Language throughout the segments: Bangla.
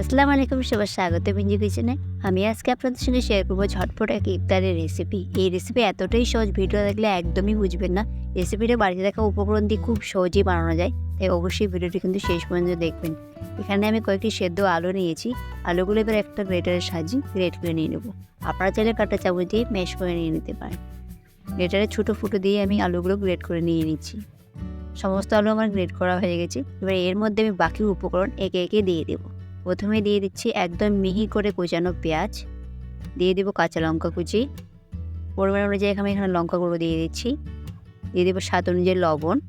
আসসালামু আলাইকুম সবার স্বাগত বিঞ্জি কিচেনে। আমি আজকে আপনাদের সঙ্গে শেয়ার করব ঝটপট এক ইফতারের রেসিপি এই রেসিপি এতটাই সহজ ভিডিও দেখলে একদমই বুঝবেন না। রেসিপিটা বাড়িতে থাকা উপকরণ দিয়ে খুব সহজেই বানানো যায়, তাই অবশ্যই ভিডিওটি কিন্তু শেষ পর্যন্ত দেখবেন। এখানে আমি কয়েকটি সেদ্ধ আলু নিয়েছি। আলুগুলো এবার একটা গ্রেটারের সাহায্যে গ্রেট করে নিয়ে নেব। আপনারা চাইলে কাটা চামচ দিয়ে ম্যাশ করে নিয়ে নিতে পারেন। গ্রেটারে ছোটো ফুটো দিয়ে আমি আলুগুলো গ্রেট করে নিয়ে নিচ্ছি। সমস্ত আলু আমার গ্রেট করা হয়ে গেছে। এবার এর মধ্যে আমি বাকি উপকরণ একে একে দিয়ে দেবো। প্রথমে দিয়ে দিচ্ছি একদম মিহি করে কুচানো পেঁয়াজ। দিয়ে দেবো কাঁচা লঙ্কা কুচি। পরিমাণ অনুযায়ী আমি এখানে লঙ্কা গুঁড়ো দিয়ে দিচ্ছি। দিয়ে দেবো স্বাদ অনুযায়ী লবণ।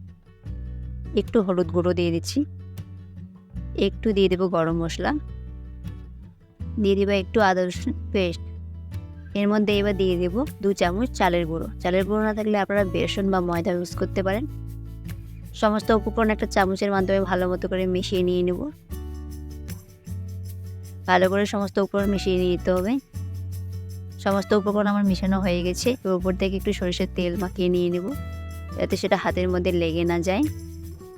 একটু হলুদ গুঁড়ো দিয়ে দিচ্ছি। একটু দিয়ে দেবো গরম মশলা। দিয়ে দেবো একটু আদা রসুন পেস্ট। এর মধ্যে এবার দিয়ে দেবো দু চামচ চালের গুঁড়ো। চালের গুঁড়ো না থাকলে আপনারা বেসন বা ময়দা ইউজ করতে পারেন। সমস্ত উপকরণ একটা চামচের মাধ্যমে ভালো মতো করে মিশিয়ে নিয়ে নেব। ভালো করে সমস্ত উপকরণ মিশিয়ে নিয়ে নিতে হবে। সমস্ত উপকরণ আমার মিশানো হয়ে গেছে। এর উপর থেকে একটু সরিষার তেল মাখিয়ে নিয়ে নেব, যাতে সেটা হাতের মধ্যে লেগে না যায়।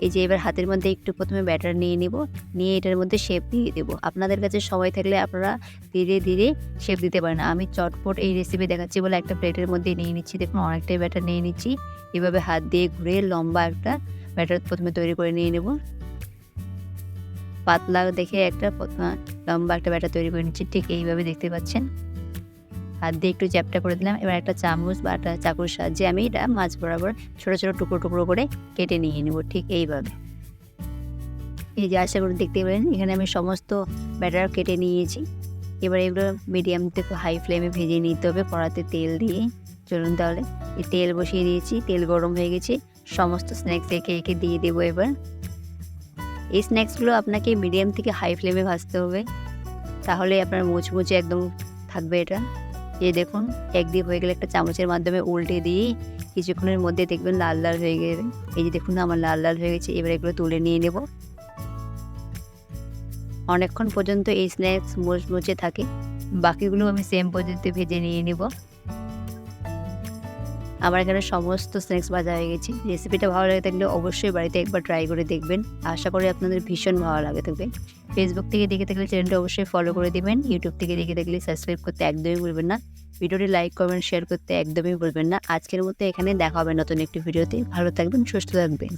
এই যে এবার হাতের মধ্যে একটু প্রথমে ব্যাটার নিয়ে নেব, নিয়ে এটার মধ্যে শেপ দিয়ে দেবো। আপনাদের কাছে সময় থাকলে আপনারা ধীরে ধীরে শেপ দিতে পারেন। আমি চটপট এই রেসিপি দেখাচ্ছি বলে একটা প্লেটের মধ্যে নিয়ে নিচ্ছি। দেখুন, অনেকটাই ব্যাটার নিয়ে নিচ্ছি। এভাবে হাত দিয়ে ঘুরে লম্বা একটা ব্যাটার প্রথমে তৈরি করে নিয়ে নেব। পাতলা দেখে একটা লম্বা একটা ব্যাটার তৈরি করে নিচ্ছি, ঠিক এইভাবে দেখতে পাচ্ছেন। হাত দিয়ে একটু চ্যাপটা করে দিলাম, এবার একটা চামচ বা একটা চাকুর সাহায্যে আমি এটা মাছ বরাবর ছোটো ছোটো টুকরো টুকরো করে কেটে নিয়ে নেব, ঠিক এইভাবে। এই যে আশা করে দেখতে পেলেন, এখানে আমি সমস্ত ব্যাটার কেটে নিয়েছি। এবার এগুলো মিডিয়াম থেকে হাই ফ্লেমে ভেজে নিতে হবে, কড়াতে তেল দিয়ে। চলুন তাহলে, এই তেল বসিয়ে দিয়েছি, তেল গরম হয়ে গেছে, সমস্ত স্ন্যাক্স একে একে দিয়ে দেবো এবার। এই স্ন্যাক্সগুলো আপনাকে মিডিয়াম থেকে হাই ফ্লেমে ভাজতে হবে। তাহলে আপনার মুচমুচে একদম থাকবে এটা। এই দেখুন, একদিক হয়ে গেলে একটা চামচের মাধ্যমে উল্টে দিয়ে কিছুক্ষণের মধ্যে দেখবেন লাল লাল হয়ে গেবে। এই যে দেখুন আমার লাল লাল হয়ে গেছে, এবার এগুলো তুলে নিয়ে নেব। অনেকক্ষণ পর্যন্ত এই স্ন্যাক্স মুচমুচে থাকে। বাকিগুলো আমি সেম পদ্ধতিতে ভেজে নিয়ে নেব। আমার এখানে সমস্ত স্ন্যাক্স ভাজা হয়ে গেছে। রেসিপিটা ভালো লাগে থাকলে অবশ্যই বাড়িতে একবার ট্রাই করে দেখবেন। আশা করি আপনাদের ভীষণ ভালো লাগে থাকবে। ফেসবুক থেকে দেখে থাকলে চ্যানেলটা অবশ্যই ফলো করে দেবেন। ইউটিউব থেকে দেখে থাকলে সাবস্ক্রাইব করতে একদমই ভুলবেন না। ভিডিওটি লাইক করবেন শেয়ার করতে একদমই ভুলবেন না। আজকের মতো এখানে দেখা হবে নতুন একটি ভিডিওতে ভালো থাকবেন, সুস্থ থাকবেন।